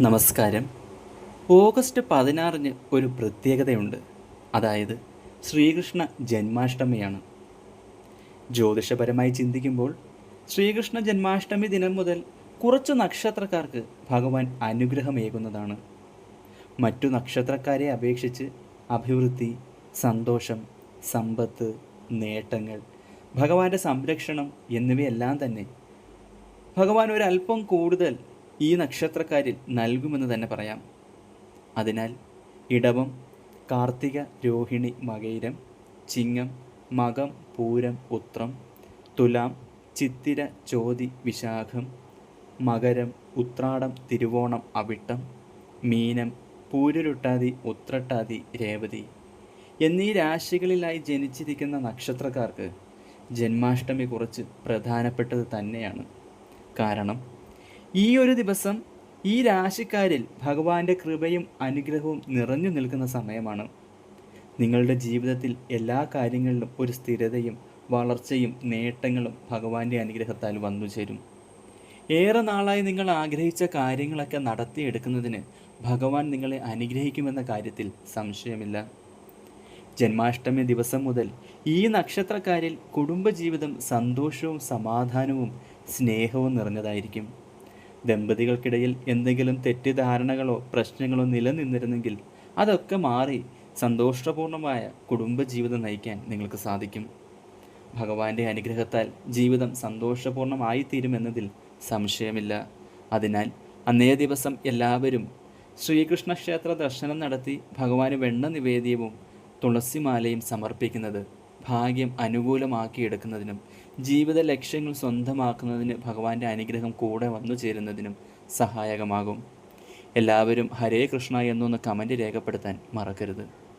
നമസ്കാരം. ഓഗസ്റ്റ് പതിനാറിന് ഒരു പ്രത്യേകതയുണ്ട്. അതായത് ശ്രീകൃഷ്ണ ജന്മാഷ്ടമിയാണ്. ജ്യോതിഷപരമായി ചിന്തിക്കുമ്പോൾ ശ്രീകൃഷ്ണ ജന്മാഷ്ടമി ദിനം മുതൽ കുറച്ച് നക്ഷത്രക്കാർക്ക് ഭഗവാൻ അനുഗ്രഹമേകുന്നതാണ്. മറ്റു നക്ഷത്രക്കാരെ അപേക്ഷിച്ച് അഭിവൃദ്ധി സന്തോഷം സമ്പത്ത് നേട്ടങ്ങൾ ഭഗവാന്റെ സംരക്ഷണം എന്നിവയെല്ലാം തന്നെ ഭഗവാൻ ഒരല്പം കൂടുതൽ ഈ നക്ഷത്രക്കാരിൽ നൽകുമെന്ന് തന്നെ പറയാം. അതിനാൽ ഇടവം കാർത്തിക രോഹിണി മകയിരം ചിങ്ങം മകം പൂരം ഉത്രം തുലാം ചിത്തിര ചോതി വിശാഖം മകരം ഉത്രാടം തിരുവോണം അവിട്ടം മീനം പൂരുരുട്ടാതി ഉത്രട്ടാതി രേവതി എന്നീ രാശികളിലായി ജനിച്ചിരിക്കുന്ന നക്ഷത്രക്കാർക്ക് ജന്മാഷ്ടമി കുറച്ച് പ്രധാനപ്പെട്ടത് തന്നെയാണ്. കാരണം ഈ ഒരു ദിവസം ഈ രാശിക്കാരിൽ ഭഗവാന്റെ കൃപയും അനുഗ്രഹവും നിറഞ്ഞു നിൽക്കുന്ന സമയമാണ്. നിങ്ങളുടെ ജീവിതത്തിൽ എല്ലാ കാര്യങ്ങളിലും ഒരു സ്ഥിരതയും വളർച്ചയും നേട്ടങ്ങളും ഭഗവാന്റെ അനുഗ്രഹത്താൽ വന്നു ചേരും. ഏറെ നാളായി നിങ്ങൾ ആഗ്രഹിച്ച കാര്യങ്ങളൊക്കെ നടത്തിയെടുക്കുന്നതിന് ഭഗവാൻ നിങ്ങളെ അനുഗ്രഹിക്കുമെന്ന കാര്യത്തിൽ സംശയമില്ല. ജന്മാഷ്ടമി ദിവസം മുതൽ ഈ നക്ഷത്രക്കാരിൽ കുടുംബജീവിതം സന്തോഷവും സമാധാനവും സ്നേഹവും നിറഞ്ഞതായിരിക്കും. ദമ്പതികൾക്കിടയിൽ എന്തെങ്കിലും തെറ്റിദ്ധാരണകളോ പ്രശ്നങ്ങളോ നിലനിന്നിരുന്നെങ്കിൽ അതൊക്കെ മാറി സന്തോഷപൂർണമായ കുടുംബജീവിതം നയിക്കാൻ നിങ്ങൾക്ക് സാധിക്കും. ഭഗവാന്റെ അനുഗ്രഹത്താൽ ജീവിതം സന്തോഷപൂർണമായിത്തീരുമെന്നതിൽ സംശയമില്ല. അതിനാൽ അന്നേ ദിവസം എല്ലാവരും ശ്രീകൃഷ്ണ ക്ഷേത്ര ദർശനം നടത്തി ഭഗവാന് വെണ്ണ നിവേദ്യവും തുളസിമാലയും സമർപ്പിക്കുന്നത് ഭാഗ്യം അനുകൂലമാക്കിയെടുക്കുന്നതിനും ജീവിത ലക്ഷ്യങ്ങൾ സ്വന്തമാക്കുന്നതിന് ഭഗവാന്റെ അനുഗ്രഹം കൂടെ വന്നു ചേരുന്നതിനും സഹായകമാകും. എല്ലാവരും ഹരേ കൃഷ്ണ എന്നൊന്ന് കമന്റ് രേഖപ്പെടുത്താൻ മറക്കരുത്.